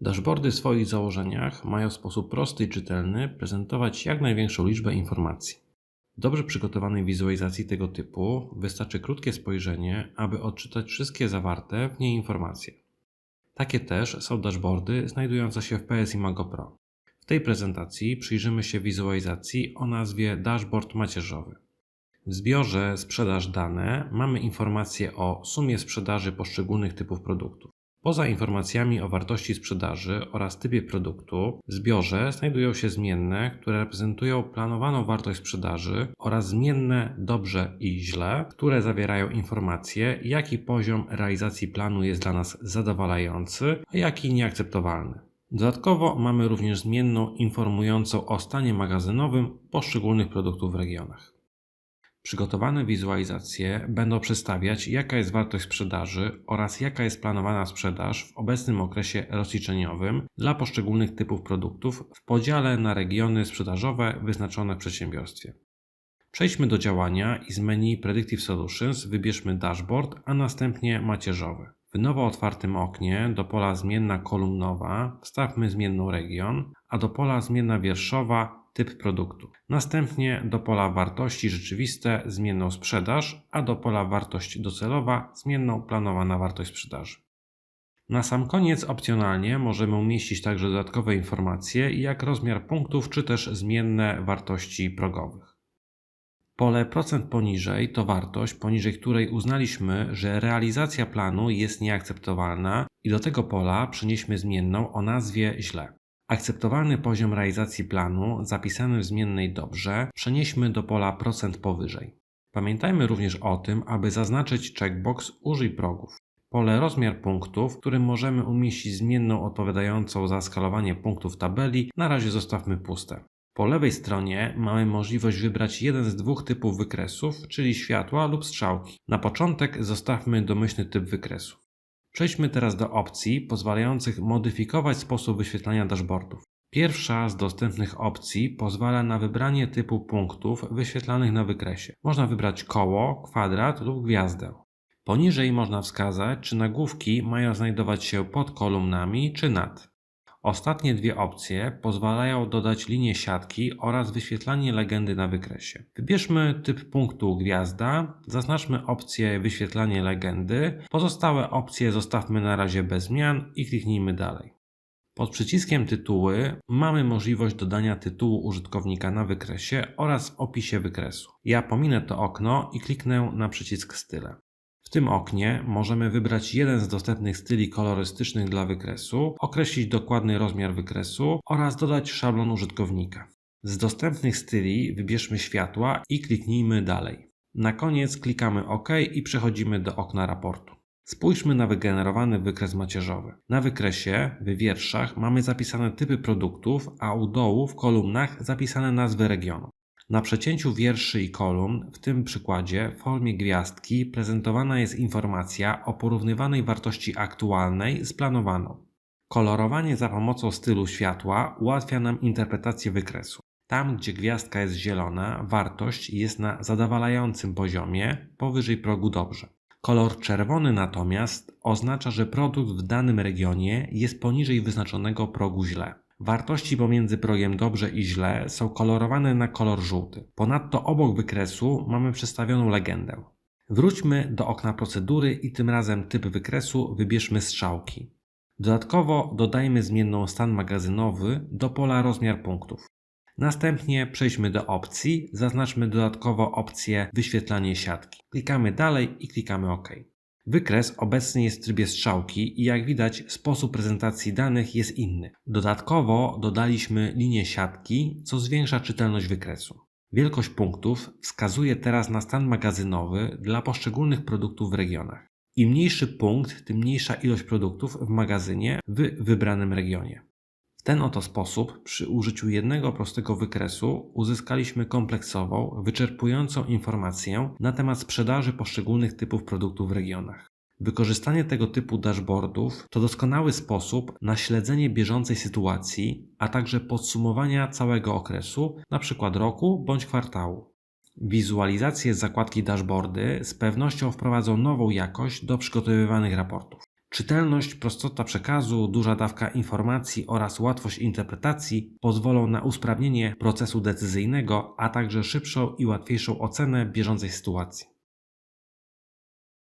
Dashboardy w swoich założeniach mają w sposób prosty i czytelny prezentować jak największą liczbę informacji. W dobrze przygotowanej wizualizacji tego typu wystarczy krótkie spojrzenie, aby odczytać wszystkie zawarte w niej informacje. Takie też są dashboardy znajdujące się w PS Imago Pro. W tej prezentacji przyjrzymy się wizualizacji o nazwie Dashboard macierzowy. W zbiorze Sprzedaż dane mamy informacje o sumie sprzedaży poszczególnych typów produktów. Poza informacjami o wartości sprzedaży oraz typie produktu, w zbiorze znajdują się zmienne, które reprezentują planowaną wartość sprzedaży oraz zmienne dobrze i źle, które zawierają informacje, jaki poziom realizacji planu jest dla nas zadowalający, a jaki nieakceptowalny. Dodatkowo mamy również zmienną informującą o stanie magazynowym poszczególnych produktów w regionach. Przygotowane wizualizacje będą przedstawiać, jaka jest wartość sprzedaży oraz jaka jest planowana sprzedaż w obecnym okresie rozliczeniowym dla poszczególnych typów produktów w podziale na regiony sprzedażowe wyznaczone w przedsiębiorstwie. Przejdźmy do działania i z menu Predictive Solutions wybierzmy Dashboard, a następnie macierzowy. W nowo otwartym oknie do pola zmienna kolumnowa wstawmy zmienną region, a do pola zmienna wierszowa typ produktu. Następnie do pola wartości rzeczywiste zmienną sprzedaż, a do pola wartość docelowa zmienną planowana wartość sprzedaży. Na sam koniec opcjonalnie możemy umieścić także dodatkowe informacje jak rozmiar punktów czy też zmienne wartości progowych. Pole procent poniżej to wartość, poniżej której uznaliśmy, że realizacja planu jest nieakceptowalna i do tego pola przenieśmy zmienną o nazwie źle. Akceptowalny poziom realizacji planu zapisany w zmiennej dobrze przenieśmy do pola procent powyżej. Pamiętajmy również o tym, aby zaznaczyć checkbox użyj progów. Pole rozmiar punktów, w którym możemy umieścić zmienną odpowiadającą za skalowanie punktów tabeli, na razie zostawmy puste. Po lewej stronie mamy możliwość wybrać jeden z dwóch typów wykresów, czyli światła lub strzałki. Na początek zostawmy domyślny typ wykresu. Przejdźmy teraz do opcji pozwalających modyfikować sposób wyświetlania dashboardów. Pierwsza z dostępnych opcji pozwala na wybranie typu punktów wyświetlanych na wykresie. Można wybrać koło, kwadrat lub gwiazdę. Poniżej można wskazać, czy nagłówki mają znajdować się pod kolumnami czy nad. Ostatnie dwie opcje pozwalają dodać linię siatki oraz wyświetlanie legendy na wykresie. Wybierzmy typ punktu gwiazda, zaznaczmy opcję wyświetlanie legendy, pozostałe opcje zostawmy na razie bez zmian i kliknijmy dalej. Pod przyciskiem tytuły mamy możliwość dodania tytułu użytkownika na wykresie oraz w opisie wykresu. Ja pominę to okno i kliknę na przycisk style. W tym oknie możemy wybrać jeden z dostępnych styli kolorystycznych dla wykresu, określić dokładny rozmiar wykresu oraz dodać szablon użytkownika. Z dostępnych styli wybierzmy światła i kliknijmy dalej. Na koniec klikamy OK i przechodzimy do okna raportu. Spójrzmy na wygenerowany wykres macierzowy. Na wykresie, w wierszach mamy zapisane typy produktów, a u dołu w kolumnach zapisane nazwy regionu. Na przecięciu wierszy i kolumn, w tym przykładzie w formie gwiazdki, prezentowana jest informacja o porównywanej wartości aktualnej z planowaną. Kolorowanie za pomocą stylu światła ułatwia nam interpretację wykresu. Tam, gdzie gwiazdka jest zielona, wartość jest na zadowalającym poziomie, powyżej progu dobrze. Kolor czerwony natomiast oznacza, że produkt w danym regionie jest poniżej wyznaczonego progu źle. Wartości pomiędzy progiem dobrze i źle są kolorowane na kolor żółty. Ponadto obok wykresu mamy przedstawioną legendę. Wróćmy do okna procedury i tym razem typ wykresu wybierzmy strzałki. Dodatkowo dodajmy zmienną stan magazynowy do pola rozmiar punktów. Następnie przejdźmy do opcji, zaznaczmy dodatkowo opcję wyświetlanie siatki. Klikamy dalej i klikamy OK. Wykres obecnie jest w trybie strzałki i jak widać sposób prezentacji danych jest inny. Dodatkowo dodaliśmy linię siatki, co zwiększa czytelność wykresu. Wielkość punktów wskazuje teraz na stan magazynowy dla poszczególnych produktów w regionach. Im mniejszy punkt, tym mniejsza ilość produktów w magazynie w wybranym regionie. Ten oto sposób, przy użyciu jednego prostego wykresu, uzyskaliśmy kompleksową, wyczerpującą informację na temat sprzedaży poszczególnych typów produktów w regionach. Wykorzystanie tego typu dashboardów to doskonały sposób na śledzenie bieżącej sytuacji, a także podsumowania całego okresu, np. roku bądź kwartału. Wizualizacje z zakładki dashboardy z pewnością wprowadzą nową jakość do przygotowywanych raportów. Czytelność, prostota przekazu, duża dawka informacji oraz łatwość interpretacji pozwolą na usprawnienie procesu decyzyjnego, a także szybszą i łatwiejszą ocenę bieżącej sytuacji.